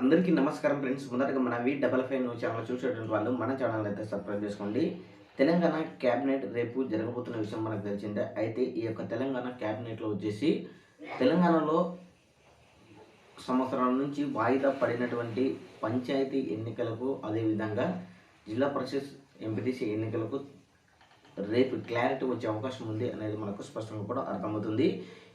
అందరికీ నమస్కారం ఫ్రెండ్స్. మొదటగా మన V double five news channel చూసేటువంటి వాళ్ళు మన ఛానల్ అయితే సబ్స్క్రైబ్ చేసుకోండి. తెలంగాణ క్యాబినెట్ రేపు జరగబోతున్న విషయం మనకు తెలిసిందే. అయితే ఈ యొక్క తెలంగాణ క్యాబినెట్లో వచ్చేసి తెలంగాణలో సంవత్సరాల నుంచి వాయిదా పడినటువంటి పంచాయతీ ఎన్నికలకు అదేవిధంగా జిల్లా పరిషత్ ఎంపీటీసీ ఎన్నికలకు రేపు క్లారిటీ వచ్చే అవకాశం ఉంది అనేది మనకు స్పష్టంగా కూడా అర్థమవుతుంది.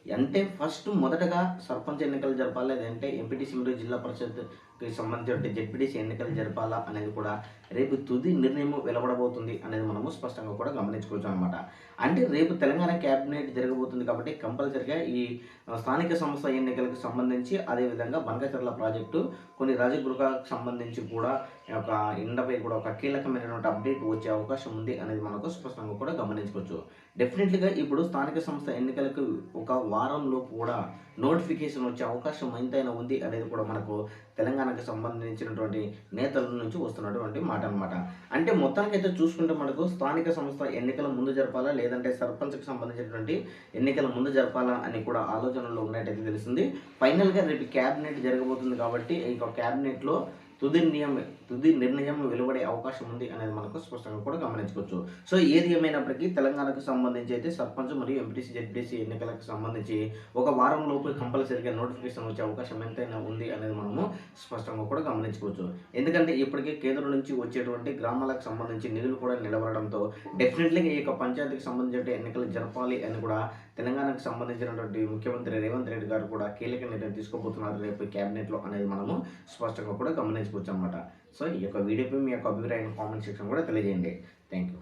అంటే ఫస్ట్ మొదటగా సర్పంచ్ ఎన్నికలు జరపాలి లేదంటే ఎంపీటీసీ మరియు జిల్లా పరిషత్కి సంబంధించిన జెడ్పీటీసీ ఎన్నికలు జరపాలా అనేది కూడా రేపు తుది నిర్ణయం వెలువడబోతుంది అనేది మనము స్పష్టంగా కూడా గమనించుకోవచ్చు అనమాట అంటే రేపు తెలంగాణ క్యాబినెట్ జరగబోతుంది కాబట్టి కంపల్సరిగా ఈ స్థానిక సంస్థ ఎన్నికలకు సంబంధించి అదేవిధంగా బనకచర్ల ప్రాజెక్టు కొన్ని రాజగృహాలకు సంబంధించి కూడా ఒక ఇండపై కూడా ఒక కీలకమైనటువంటి అప్డేట్ వచ్చే అవకాశం ఉంది అనేది మనకు స్పష్టంగా కూడా గమనించుకోవచ్చు. డెఫినెట్లీగా ఇప్పుడు స్థానిక సంస్థ ఎన్నికలకు ఒక వారంలో కూడా నోటిఫికేషన్ వచ్చే అవకాశం ఎంతైనా ఉంది అనేది కూడా మనకు తెలంగాణకు సంబంధించినటువంటి నేతల నుంచి వస్తున్నటువంటి మాట అనమాట అంటే మొత్తానికి అయితే చూసుకుంటే మనకు స్థానిక సంస్థ ఎన్నికల ముందు జరపాలా? లేదంటే సర్పంచ్కి సంబంధించినటువంటి ఎన్నికల ముందు జరపాలా అని కూడా ఆలోచనలో ఉన్నట్టయితే తెలిసింది ఫైనల్గా రేపు క్యాబినెట్ జరగబోతుంది కాబట్టి ఇంకా క్యాబినెట్లో తుది నియమ తుది నిర్ణయం వెలువడే అవకాశం ఉంది అనేది మనకు స్పష్టంగా కూడా గమనించుకోవచ్చు సో ఏది ఏమైనప్పటికీ తెలంగాణకు సంబంధించి అయితే సర్పంచ్ మరియు ఎంపీటీసీ జెడ్పీసీ ఎన్నికలకు సంబంధించి ఒక వారం లోపు కంపల్సరీగా నోటిఫికేషన్ వచ్చే అవకాశం ఎంతైనా ఉంది అనేది మనము స్పష్టంగా కూడా గమనించుకోవచ్చు. ఎందుకంటే ఇప్పటికే కేంద్రం నుంచి వచ్చేటువంటి గ్రామాలకు సంబంధించి నిధులు కూడా నిలబడడంతో డెఫినెట్లీగా ఈ యొక్క పంచాయతీకి సంబంధించిన ఎన్నికలు జరపాలి అని కూడా తెలంగాణకు సంబంధించినటువంటి ముఖ్యమంత్రి రేవంత్ రెడ్డి గారు కూడా కీలక నిర్ణయం తీసుకోబోతున్నారు రేపు క్యాబినెట్లో అనేది మనము స్పష్టంగా కూడా గమనించుకోవచ్చు అనమాట సో ఈ యొక్క వీడియోపై మీ యొక్క అభిప్రాయం కామెంట్ సెక్షన్ కూడా తెలియజేయండి. Thank you